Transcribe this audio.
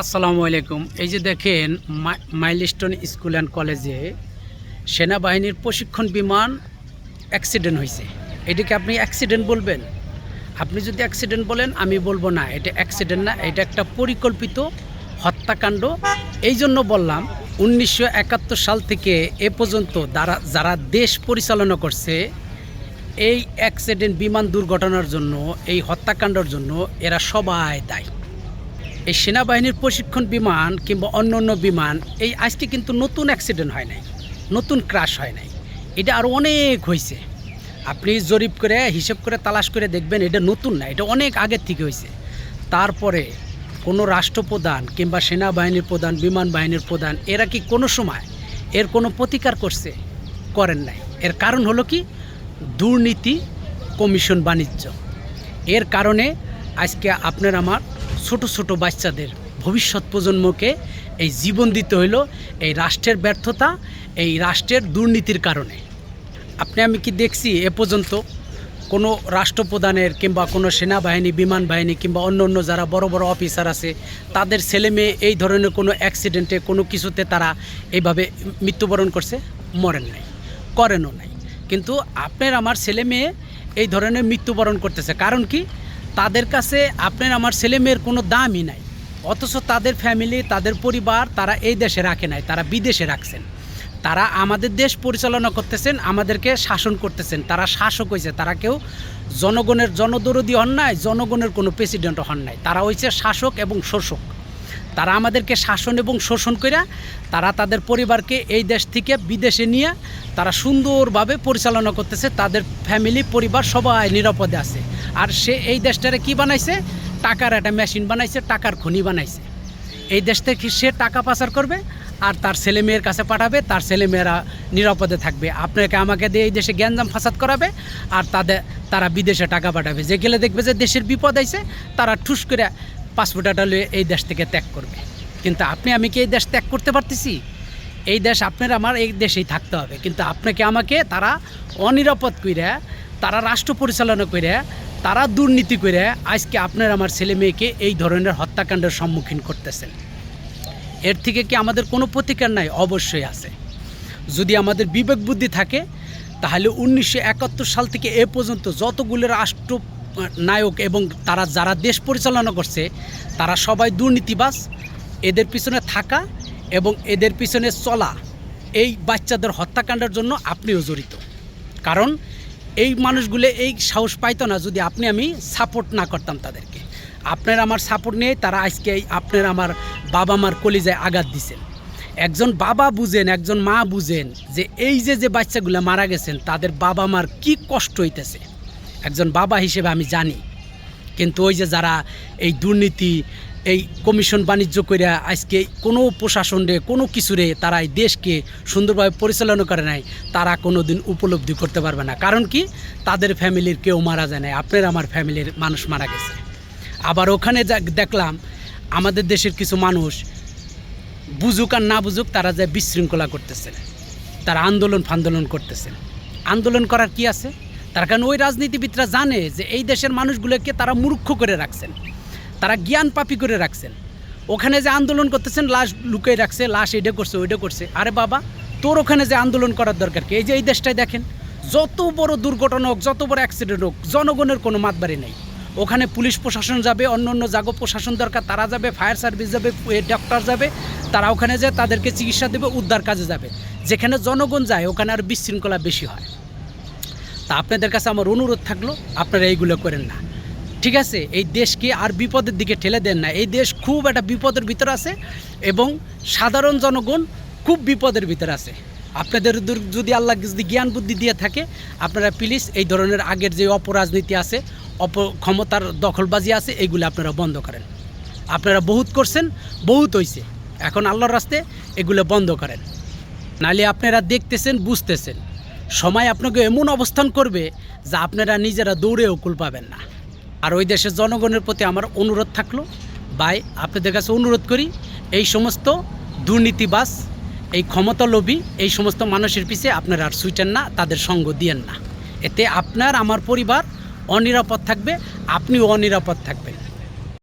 আসসালামু আলাইকুম। এই যে দেখেন মাইলস্টোন স্কুল অ্যান্ড কলেজে সেনাবাহিনীর প্রশিক্ষণ বিমান অ্যাক্সিডেন্ট হয়েছে। এটাকে আপনি অ্যাক্সিডেন্ট বলবেন? আপনি যদি অ্যাক্সিডেন্ট বলেন, আমি বলব না, এটা অ্যাক্সিডেন্ট না, এটা একটা পরিকল্পিত হত্যাকাণ্ড। এই জন্য বললাম, উনিশশো একাত্তর সাল থেকে এ পর্যন্ত যারা যারা দেশ পরিচালনা করছে, এই অ্যাক্সিডেন্ট বিমান দুর্ঘটনার জন্য, এই হত্যাকাণ্ডের জন্য, এরা সবাই দায়ী। এই সেনাবাহিনীর প্রশিক্ষণ বিমান কিংবা অন্য অন্য বিমান, এই আজকে কিন্তু নতুন অ্যাক্সিডেন্ট হয় নাই, নতুন ক্রাশ হয় নাই। এটা আরও অনেক হয়েছে আপনি জরিপ করে, হিসেব করে, তালাশ করে দেখবেন এটা নতুন না, এটা অনেক আগের থেকে হয়েছে তারপরে কোনো রাষ্ট্রপ্রধান কিংবা সেনাবাহিনীর প্রধান, বিমান বাহিনীর প্রধান, এরা কি কোনো সময় এর কোনো প্রতিকার করছে, করেন নাই। এর কারণ হলো কি? দুর্নীতি কমিশন বাণিজ্য। এর কারণে আজকে আপনার, আমার ছোট ছোট বাচ্চাদের ভবিষ্যৎ প্রজন্মকে এই জীবন দিতে হইল এই রাষ্ট্রের ব্যর্থতা, এই রাষ্ট্রের দুর্নীতির কারণে। আপনি আমি কি দেখছি এ পর্যন্ত কোনো রাষ্ট্রপ্রধানের কিংবা কোনো সেনাবাহিনী বিমান বাহিনী কিংবা অন্য অন্য যারা বড় বড় অফিসার আছে, তাদের ছেলে মেয়ে এই ধরনের কোনো অ্যাক্সিডেন্টে কোনো কিছুতে তারা এইভাবে মৃত্যুবরণ করছে? মরেন নাই, করেনও নাই। কিন্তু আপনার আমার ছেলে মেয়ে এই ধরনের মৃত্যুবরণ করতেছে। কারণ কি? তাদের কাছে আপনার আমার ছেলে মেয়ের কোনো দামই নাই। অথচ তাদের ফ্যামিলি তাদের পরিবার তারা এই দেশে রাখে নাই, তারা বিদেশে রাখছেন। তারা আমাদের দেশ পরিচালনা করতেছেন, আমাদেরকে শাসন করতেছেন। তারা শাসক হয়েছে তারা কেউ জনগণের জনদরদি হন নাই, জনগণের কোনো প্রেসিডেন্ট হন নাই। তারা হয়েছে শাসক এবং শোষক। তারা আমাদেরকে শাসন এবং শোষণ করে তারা তাদের পরিবারকে এই দেশ থেকে বিদেশে নিয়ে তারা সুন্দরভাবে পরিচালনা করতেছে। তাদের ফ্যামিলি পরিবার সবাই নিরাপদে আছে। আর সে এই দেশটারে কি বানাইছে? টাকার একটা মেশিন বানাইছে, টাকার খনি বানাইছে। এই দেশ থেকে সে টাকা পাচার করবে আর তার ছেলে মেয়ের কাছে পাঠাবে, তার ছেলে মেয়েরা নিরাপদে থাকবে। আপনাকে আমাকে দিয়ে এই দেশে জ্ঞানজাম ফাসাদ করাবে আর তাদের তারা বিদেশে টাকা পাঠাবে। যে গেলে দেখবে যে দেশের বিপদ আইছে, তারা ঠুস করে পাসপোর্টটা লয়ে এই দেশ থেকে ত্যাগ করবে। কিন্তু আপনি, আমি কি এই দেশ ত্যাগ করতে পারতেছি? এই দেশ আপনার আমার এই দেশেই থাকতে হবে। কিন্তু আপনাকে, আমাকে তারা অনিরাপদ কইরা, তারা রাষ্ট্র পরিচালনা করে তারা দুর্নীতি করে আজকে আপনার আমার ছেলে মেয়েকে এই ধরনের হত্যাকাণ্ডের সম্মুখীন করতেছেন। এর থেকে কি আমাদের কোনো প্রতিকার নাই? অবশ্যই আছে। যদি আমাদের বিবেক বুদ্ধি থাকে, তাহলে উনিশশো একাত্তর সাল থেকে এ পর্যন্ত যতগুলো রাষ্ট্র, নায়ক এবং তারা যারা দেশ পরিচালনা করছে, তারা সবাই দুর্নীতিবাস এদের পিছনে থাকা এবং এদের পিছনে চলা এই বাচ্চাদের হত্যাকাণ্ডের জন্য আপনিও জড়িত। কারণ এই মানুষগুলো এই সাহস পাইতো না যদি আপনি আমি সাপোর্ট না করতাম তাদেরকে। আপনার আমার সাপোর্ট নিয়ে তারা আজকে আপনার আমার বাবা মার কলিজায় আঘাত দিছেন। একজন বাবা বুঝেন, একজন মা বুঝেন যে এই যে যে বাচ্চাগুলো মারা গেছেন, তাদের বাবা মার কি কষ্ট হইতেছে। একজন বাবা হিসেবে আমি জানি। কিন্তু ওই যে যারা এই দুর্নীতি এই কমিশন বাণিজ্য করে আজকে কোনো প্রশাসন রে, কোনো কিছু রে তারা এই দেশকে সুন্দরভাবে পরিচালনা করে নাই, তারা কোনো দিন উপলব্ধি করতে পারবে না। কারণ কি? তাদের ফ্যামিলির কেউ মারা যায় না আপনার আমার ফ্যামিলির মানুষ মারা গেছে। আবার ওখানে যা দেখলাম, আমাদের দেশের কিছু মানুষ বুঝুক আর না বুঝুক তারা যে বিশৃঙ্খলা করতেছে, তারা আন্দোলন ফান্দোলন করতেছে। আন্দোলন করার কি আছে? তার কারণ ওই রাজনীতিবিদরা জানে যে এই দেশের মানুষগুলোকে তারা মূর্খ করে রাখছেন? তারা জ্ঞান পাপি করে রাখছেন। ওখানে যে আন্দোলন করতেছেন, লাশ লুকিয়ে রাখছে, লাশ এটা করছে ওইটা করছে। আরে বাবা, তোর ওখানে যে আন্দোলন করার দরকার কি? এই যে এই দেশটায় দেখেন, যত বড় দুর্ঘটনা হোক, যত বড় অ্যাক্সিডেন্ট হোক, জনগণের কোনো মাতবাড়ি নেই। ওখানে পুলিশ প্রশাসন যাবে, অন্য অন্য জাগো প্রশাসন দরকার, তারা যাবে ফায়ার সার্ভিস যাবে ডক্টর যাবে, তারা ওখানে যায় তাদেরকে চিকিৎসা দেবে, উদ্ধার কাজে যাবে। যেখানে জনগণ যায়, ওখানে আর বিশৃঙ্খলা বেশি হয়। তা আপনাদের কাছে আমার অনুরোধ থাকল, আপনারা এইগুলো করেন না। ঠিক আছে, এই দেশকে আর বিপদের দিকে ঠেলে দেন না। এই দেশ খুব একটা বিপদের ভিতর আছে এবং সাধারণ জনগণ খুব বিপদের ভিতর আছে। আপনাদের যদি আল্লাহ যদি জ্ঞান বুদ্ধি দিয়ে থাকে, আপনারা প্লিজ এই ধরনের আগের যে অপরাজনীতি আছে, অপ ক্ষমতার দখলবাজি আছে এইগুলো আপনারা বন্ধ করেন। আপনারা বহুত করছেন, বহুত হইছে। এখন আল্লাহর রাস্তে এগুলো বন্ধ করেন। নালে আপনারা দেখতেছেন, বুঝতেছেন। সময় আপনাকে এমন অবস্থান করবে যা আপনারা নিজেরা দৌড়েও কুল পাবেন না। আর ওই দেশের জনগণের প্রতি আমার অনুরোধ থাকল, ভাই, আপনাদের কাছে অনুরোধ করি, এই সমস্ত দুর্নীতিবাস এই ক্ষমতা ক্ষমতালোভী, এই সমস্ত মানুষের পিছিয়ে আপনারা আর সুইটেন না, তাদের সঙ্গ দিয়েন না। এতে আপনার, আমার পরিবার অনিরাপদ থাকবে, আপনিও অনিরাপদ থাকবেন।